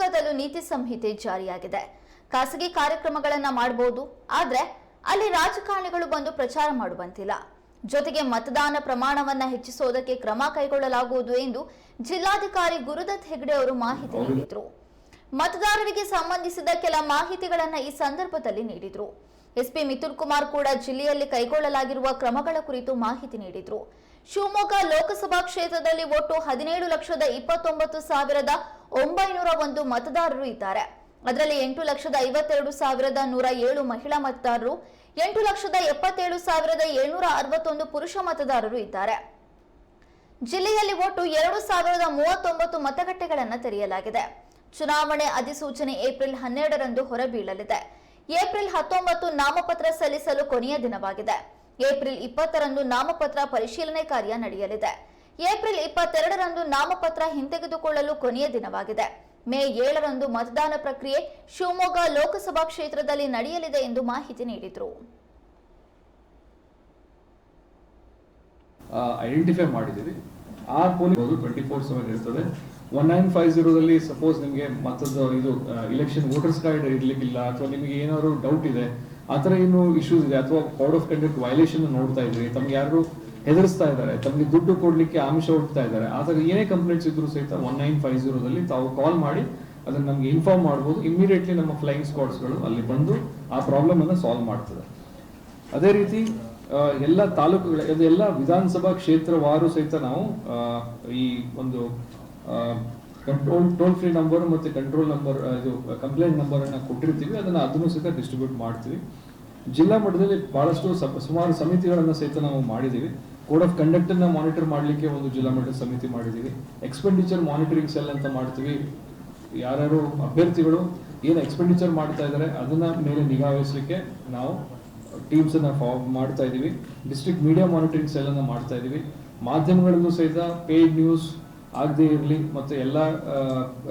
ಶಿವಮೊಗ್ಗದಲ್ಲೂ ನೀತಿ ಸಂಹಿತೆ ಜಾರಿಯಾಗಿದೆ. ಖಾಸಗಿ ಕಾರ್ಯಕ್ರಮಗಳನ್ನ ಮಾಡಬಹುದು ಆದ್ರೆ ಅಲ್ಲಿ ರಾಜಕಾರಣಿಗಳು ಬಂದು ಪ್ರಚಾರ ಮಾಡುವಂತಿಲ್ಲ. ಜೊತೆಗೆ ಮತದಾನ ಪ್ರಮಾಣವನ್ನ ಹೆಚ್ಚಿಸುವುದಕ್ಕೆ ಕ್ರಮ ಕೈಗೊಳ್ಳಲಾಗುವುದು ಎಂದು ಜಿಲ್ಲಾಧಿಕಾರಿ ಗುರುದತ್ ಹೆಗ್ಡೆ ಅವರು ಮಾಹಿತಿ ನೀಡಿದರು. ಮತದಾರರಿಗೆ ಸಂಬಂಧಿಸಿದ ಕೆಲ ಮಾಹಿತಿಗಳನ್ನ ಈ ಸಂದರ್ಭದಲ್ಲಿ ನೀಡಿದ್ರು. ಎಸ್ಪಿ ಮಿಥುನ್ ಕುಮಾರ್ ಕೂಡ ಜಿಲ್ಲೆಯಲ್ಲಿ ಕೈಗೊಳ್ಳಲಾಗಿರುವ ಕ್ರಮಗಳ ಕುರಿತು ಮಾಹಿತಿ ನೀಡಿದ್ರು. ಶಿವಮೊಗ್ಗ ಲೋಕಸಭಾ ಕ್ಷೇತ್ರದಲ್ಲಿ ಒಟ್ಟು ಹದಿನೇಳು ಲಕ್ಷದ ಇಪ್ಪತ್ತೊಂಬತ್ತು ಸಾವಿರದ ಒಂಬೈನೂರ ಒಂದು ಮತದಾರರು ಇದ್ದಾರೆ. ಅದರಲ್ಲಿ ಎಂಟು ಲಕ್ಷದ ಐವತ್ತೆರಡು ಸಾವಿರದ ನೂರ ಏಳು ಮಹಿಳಾ ಮತದಾರರು, ಎಂಟು ಲಕ್ಷದ ಎಪ್ಪತ್ತೇಳು ಸಾವಿರದ ಏಳ್ನೂರ ಅರವತ್ತೊಂದು ಪುರುಷ ಮತದಾರರು ಇದ್ದಾರೆ. ಜಿಲ್ಲೆಯಲ್ಲಿ ಒಟ್ಟು ಎರಡು ಸಾವಿರದ ಮೂವತ್ತೊಂಬತ್ತು ಮತಗಟ್ಟೆಗಳನ್ನು ತೆರೆಯಲಾಗಿದೆ. ಚುನಾವಣೆ ಅಧಿಸೂಚನೆ ಏಪ್ರಿಲ್ ಹನ್ನೆರಡರಂದು ಹೊರಬೀಳಲಿದೆ. ಏಪ್ರಿಲ್ ಹತ್ತೊಂಬತ್ತು ನಾಮಪತ್ರ ಸಲ್ಲಿಸಲು ಕೊನೆಯ ದಿನವಾಗಿದೆ. ಏಪ್ರಿಲ್ ಇಪ್ಪತ್ತರಂದು ನಾಮಪತ್ರ ಪರಿಶೀಲನೆ ಕಾರ್ಯ ನಡೆಯಲಿದೆ. ಏಪ್ರಿಲ್ ಇಪ್ಪತ್ತೆರಡರಂದು ನಾಮಪತ್ರ ಹಿಂತೆಗೆದುಕೊಳ್ಳಲು ಕೊನೆಯ ದಿನವಾಗಿದೆ. ಮೇ ಏಳರಂದು ಮತದಾನ ಪ್ರಕ್ರಿಯೆ ಶಿವಮೊಗ್ಗ ಲೋಕಸಭಾ ಕ್ಷೇತ್ರದಲ್ಲಿ ನಡೆಯಲಿದೆ ಎಂದು ಮಾಹಿತಿ ನೀಡಿದರು. ಐಡೆಂಟಿಫೈ ಮಾಡಿದ್ದೀವಿ. ಆ ಪೋಲಿಂಗ್ ಟ್ವೆಂಟಿ ಫೋರ್ ಸೆವೆನ್ ಇರ್ತದೆ. ಒನ್ ನೈನ್ ಫೈವ್ ಜೀರೋದಲ್ಲಿ ಸಪೋಸ್ ನಿಮಗೆ ಮತದ ಇದು ಇಲೆಕ್ಷನ್ ವೋಟರ್ಸ್ ಕಾರ್ಡ್ ಇರಲಿಕ್ಕಿಲ್ಲ ಅಥವಾ ನಿಮಗೆ ಏನಾದ್ರು ಡೌಟ್ ಇದೆ, ಆ ಥರ ಏನು ಇಶ್ಯೂಸ್ ಇದೆ? ಅಥವಾ ಕೋಡ್ ಆಫ್ ಕಂಡಕ್ಟ್ ವೈಲೇಷನ್ ನೋಡ್ತಾ ಇದ್ರಿ. ತಮ್ಗೆ ಯಾರು ಹೆದರ್ಸ್ತಾ ಇದ್ದಾರೆ. ತಮಗೆ ದುಡ್ಡು ಕೊಡ್ಲಿಕ್ಕೆ ಆಮಿಷ ಹುಡ್ತಾ ಇದ್ದಾರೆ. ಆದಾಗ ಏನೇ ಕಂಪ್ಲೇಂಟ್ಸ್ ಇದ್ರು ಸಹಿತ ಒನ್ ನೈನ್ ಫೈವ್ ಜೀರೋದಲ್ಲಿ ತಾವು ಕಾಲ್ ಮಾಡಿ ಅದನ್ನ ನಮಗೆ ಇನ್ಫಾರ್ಮ್ ಮಾಡ್ಬೋದು. ಇಮಿಡಿಯೇಟ್ಲಿ ನಮ್ಮ ಫ್ಲೈಯಿಂಗ್ ಸ್ಕ್ವಾಡ್ಸ್ಗಳು ಅಲ್ಲಿ ಬಂದು ಆ ಪ್ರಾಬ್ಲಮ್ ಅನ್ನು ಸಾಲ್ವ್ ಮಾಡ್ತದೆ. ಅದೇ ರೀತಿ ಎಲ್ಲ ತಾಲೂಕುಗಳ ಎಲ್ಲ ವಿಧಾನಸಭಾ ಕ್ಷೇತ್ರವಾರು ಸಹಿತ ನಾವು ಈ ಒಂದು ಕಂಟ್ರೋಲ್ ಟೋಲ್ ಫ್ರೀ ನಂಬರ್ ಮತ್ತೆ ಕಂಟ್ರೋಲ್ ನಂಬರ್ ಇದು ಕಂಪ್ಲೇಂಟ್ ನಂಬರ್ ಅನ್ನ ಕೊಟ್ಟಿರ್ತೀವಿ. ಅದನ್ನ ಅದನ್ನು ಸಹಿತ ಡಿಸ್ಟ್ರಿಬ್ಯೂಟ್ ಮಾಡ್ತೀವಿ. ಜಿಲ್ಲಾ ಮಟ್ಟದಲ್ಲಿ ಬಹಳಷ್ಟು ಸ- ಸುಮಾರು ಸಮಿತಿಗಳನ್ನ ಸಹಿತ ನಾವು ಮಾಡಿದ್ದೀವಿ. ಕೋಡ್ ಆಫ್ ಕಂಡಕ್ಟ್ ಅನ್ನ ಮಾನಿಟರ್ ಮಾಡಲಿಕ್ಕೆ ಒಂದು ಜಿಲ್ಲಾ ಮಟ್ಟದ ಸಮಿತಿ ಮಾಡಿದ್ದೀವಿ ಎಕ್ಸ್ಪೆಂಡಿಚರ್ ಮಾನಿಟರಿಂಗ್ ಸೆಲ್ ಅಂತ ಮಾಡ್ತೀವಿ. ಯಾರ್ಯಾರು ಅಭ್ಯರ್ಥಿಗಳು ಏನು ಎಕ್ಸ್ಪೆಂಡಿಚರ್ ಮಾಡ್ತಾ ಇದ್ದಾರೆ ಅದನ್ನ ಮೇಲೆ ನಿಗಾ ವಹಿಸಲಿಕ್ಕೆ ನಾವು ಅನ್ನ ಫಾರ್ಮ್ ಮಾಡ್ತಾ ಇದೀವಿ. ಡಿಸ್ಟ್ರಿಕ್ಟ್ ಮೀಡಿಯಾ ಮಾನಿಟರಿಂಗ್ ಸೆಲ್ ಅನ್ನ ಮಾಡ್ತಾ ಇದೀವಿ. ಮಾಧ್ಯಮಗಳಲ್ಲೂ ಸಹಿತ ಪೇಯ್ಡ್ ನ್ಯೂಸ್ ಆಗದೇ ಇರಲಿ ಮತ್ತೆ ಎಲ್ಲ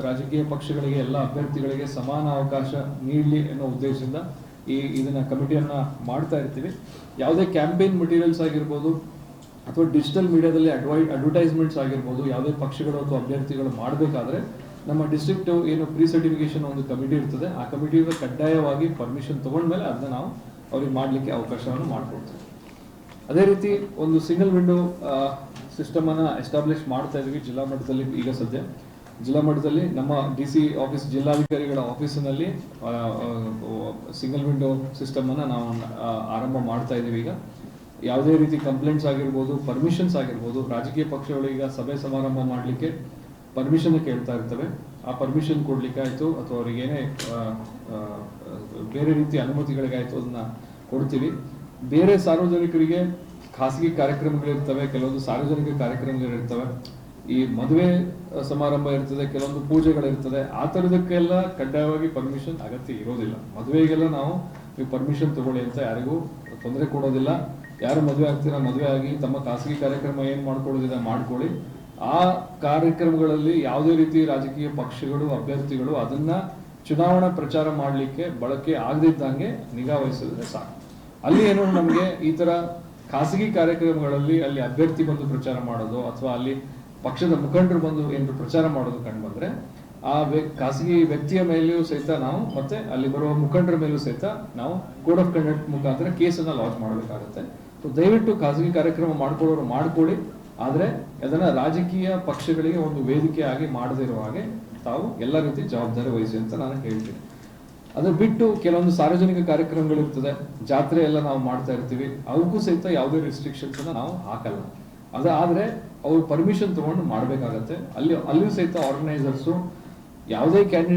ರಾಜಕೀಯ ಪಕ್ಷಗಳಿಗೆ, ಎಲ್ಲ ಅಭ್ಯರ್ಥಿಗಳಿಗೆ ಸಮಾನ ಅವಕಾಶ ನೀಡಲಿ ಅನ್ನೋ ಉದ್ದೇಶದಿಂದ ಈ, ಇದನ್ನ ಕಮಿಟಿಯನ್ನ ಮಾಡ್ತಾ ಇರ್ತೀವಿ. ಯಾವುದೇ ಕ್ಯಾಂಪೇನ್ ಮಟೀರಿಯಲ್ಸ್ ಆಗಿರ್ಬೋದು ಅಥವಾ ಡಿಜಿಟಲ್ ಮೀಡಿಯಾದಲ್ಲಿ ಅಡ್ವೈ ಅಡ್ವರ್ಟೈಸ್ಮೆಂಟ್ಸ್ ಆಗಿರ್ಬೋದು, ಯಾವುದೇ ಪಕ್ಷಗಳು ಅಥವಾ ಅಭ್ಯರ್ಥಿಗಳು ಮಾಡಬೇಕಾದ್ರೆ ನಮ್ಮ ಡಿಸ್ಟ್ರಿಕ್ಟ್ ಏನು ಪ್ರೀ ಸರ್ಟಿಫಿಕೇಶನ್ ಒಂದು ಕಮಿಟಿ ಇರ್ತದೆ. ಆ ಕಮಿಟಿಯಿಂದ ಕಡ್ಡಾಯವಾಗಿ ಪರ್ಮಿಷನ್ ತೊಗೊಂಡ್ಮೇಲೆ ಅದನ್ನ ನಾವು ಅವ್ರಿಗೆ ಮಾಡಲಿಕ್ಕೆ ಅವಕಾಶವನ್ನು ಮಾಡಿಕೊಡ್ತೀವಿ. ಅದೇ ರೀತಿ ಒಂದು ಸಿಂಗಲ್ ವಿಂಡೋ ಸಿಸ್ಟಮ್ ಅನ್ನ ಎಸ್ಟಾಬ್ಲಿಷ್ ಮಾಡ್ತಾ ಇದೀವಿ ಜಿಲ್ಲಾ ಮಟ್ಟದಲ್ಲಿ ಈಗ ಸದ್ಯ. ಜಿಲ್ಲಾ ಮಟ್ಟದಲ್ಲಿ ನಮ್ಮ ಡಿ ಸಿ ಆಫೀಸ್ ಜಿಲ್ಲಾಧಿಕಾರಿಗಳ ಆಫೀಸಿನಲ್ಲಿ ಸಿಂಗಲ್ ವಿಂಡೋ ಸಿಸ್ಟಮ್ ಅನ್ನ ನಾವು ಆರಂಭ ಮಾಡ್ತಾ ಇದೀವಿ ಈಗ. ಯಾವುದೇ ರೀತಿ ಕಂಪ್ಲೇಂಟ್ಸ್ ಆಗಿರ್ಬೋದು ಪರ್ಮಿಷನ್ಸ್ ಆಗಿರ್ಬೋದು, ರಾಜಕೀಯ ಪಕ್ಷಗಳು ಈಗ ಸಭೆ ಸಮಾರಂಭ ಮಾಡಲಿಕ್ಕೆ ಪರ್ಮಿಷನ್ ಕೇಳ್ತಾ ಇರ್ತವೆ. ಆ ಪರ್ಮಿಷನ್ ಕೊಡ್ಲಿಕ್ಕೆ ಆಯ್ತು ಅಥವಾ ಅವರಿಗೇನೇ ಬೇರೆ ರೀತಿ ಅನುಮತಿಗಳಿಗಾಯ್ತು ಅದನ್ನ ಕೊಡ್ತೀವಿ. ಬೇರೆ ಸಾರ್ವಜನಿಕರಿಗೆ ಖಾಸಗಿ ಕಾರ್ಯಕ್ರಮಗಳಿರ್ತವೆ, ಕೆಲವೊಂದು ಸಾರ್ವಜನಿಕ ಕಾರ್ಯಕ್ರಮಗಳಿರ್ತವೆ. ಈ ಮದುವೆ ಸಮಾರಂಭ ಇರ್ತದೆ, ಕೆಲವೊಂದು ಪೂಜೆಗಳಿರ್ತದೆ, ಆ ಥರದಕ್ಕೆಲ್ಲ ಕಡ್ಡಾಯವಾಗಿ ಪರ್ಮಿಷನ್ ಅಗತ್ಯ ಇರೋದಿಲ್ಲ. ಮದುವೆಗೆಲ್ಲ ನಾವು ನೀವು ಪರ್ಮಿಷನ್ ತಗೊಳ್ಳಿ ಅಂತ ಯಾರಿಗೂ ತೊಂದರೆ ಕೊಡೋದಿಲ್ಲ. ಯಾರು ಮದುವೆ ಆಗ್ತೀರಾ, ಮದುವೆ ಆಗಿ ತಮ್ಮ ಖಾಸಗಿ ಕಾರ್ಯಕ್ರಮ ಏನು ಮಾಡ್ಕೊಳ್ಳೋದಿದೆ ಮಾಡ್ಕೊಳ್ಳಿ. ಆ ಕಾರ್ಯಕ್ರಮಗಳಲ್ಲಿ ಯಾವುದೇ ರೀತಿ ರಾಜಕೀಯ ಪಕ್ಷಗಳು, ಅಭ್ಯರ್ಥಿಗಳು ಅದನ್ನ ಚುನಾವಣಾ ಪ್ರಚಾರ ಮಾಡಲಿಕ್ಕೆ ಬಳಕೆ ಆಗದಿದ್ದಂಗೆ ನಿಗಾ ವಹಿಸಿದ್ರೆ ಸಾಕು. ಅಲ್ಲಿ ಏನು ನಮಗೆ ಈ ತರ ಖಾಸಗಿ ಕಾರ್ಯಕ್ರಮಗಳಲ್ಲಿ ಅಲ್ಲಿ ಅಭ್ಯರ್ಥಿ ಬಂದು ಪ್ರಚಾರ ಮಾಡೋದು ಅಥವಾ ಅಲ್ಲಿ ಪಕ್ಷದ ಮುಖಂಡರು ಬಂದು ಏನು ಪ್ರಚಾರ ಮಾಡೋದು ಕಂಡು ಬಂದ್ರೆ ಆ ಖಾಸಗಿ ವ್ಯಕ್ತಿಯ ಮೇಲೆಯೂ ಸಹಿತ ನಾವು ಮತ್ತೆ ಅಲ್ಲಿ ಬರುವ ಮುಖಂಡರ ಮೇಲೂ ಸಹಿತ ನಾವು ಕೋಡ್ ಆಫ್ ಕಂಡಕ್ಟ್ ಮುಖಾಂತರ ಕೇಸನ್ನು ಲಾಂಚ್ ಮಾಡಬೇಕಾಗುತ್ತೆ. ಸೊ ದಯವಿಟ್ಟು ಖಾಸಗಿ ಕಾರ್ಯಕ್ರಮ ಮಾಡ್ಕೊಳ್ಳೋರು ಮಾಡ್ಕೊಳ್ಳಿ. ಆದ್ರೆ ಅದನ್ನ ರಾಜಕೀಯ ಪಕ್ಷಗಳಿಗೆ ಒಂದು ವೇದಿಕೆ ಆಗಿ ಮಾಡದೇ ಇರುವ ಹಾಗೆ ತಾವು ಎಲ್ಲ ರೀತಿ ಜವಾಬ್ದಾರಿ ವಹಿಸಿ ಅಂತ ನಾನು ಹೇಳ್ತೀನಿ. ಅದು ಬಿಟ್ಟು ಕೆಲವೊಂದು ಸಾರ್ವಜನಿಕ ಕಾರ್ಯಕ್ರಮಗಳಿರ್ತದೆ. ಜಾತ್ರೆ ಎಲ್ಲ ನಾವು ಮಾಡ್ತಾ ಇರ್ತೀವಿ. ಅವಕ್ಕೂ ಸಹಿತ ಯಾವುದೇ ರೆಸ್ಟ್ರಿಕ್ಷನ್ಸ್ ಅನ್ನ ನಾವು ಹಾಕಲ್ಲ. ಅದಾದ್ರೆ ಅವರು ಪರ್ಮಿಷನ್ ತಗೊಂಡು ಮಾಡಬೇಕಾಗತ್ತೆ. ಅಲ್ಲಿ ಅಲ್ಲಿಯೂ ಸಹಿತ ಆರ್ಗನೈಸರ್ಸು ಯಾವುದೇ ಕ್ಯಾಂಡಿಡೇಟ್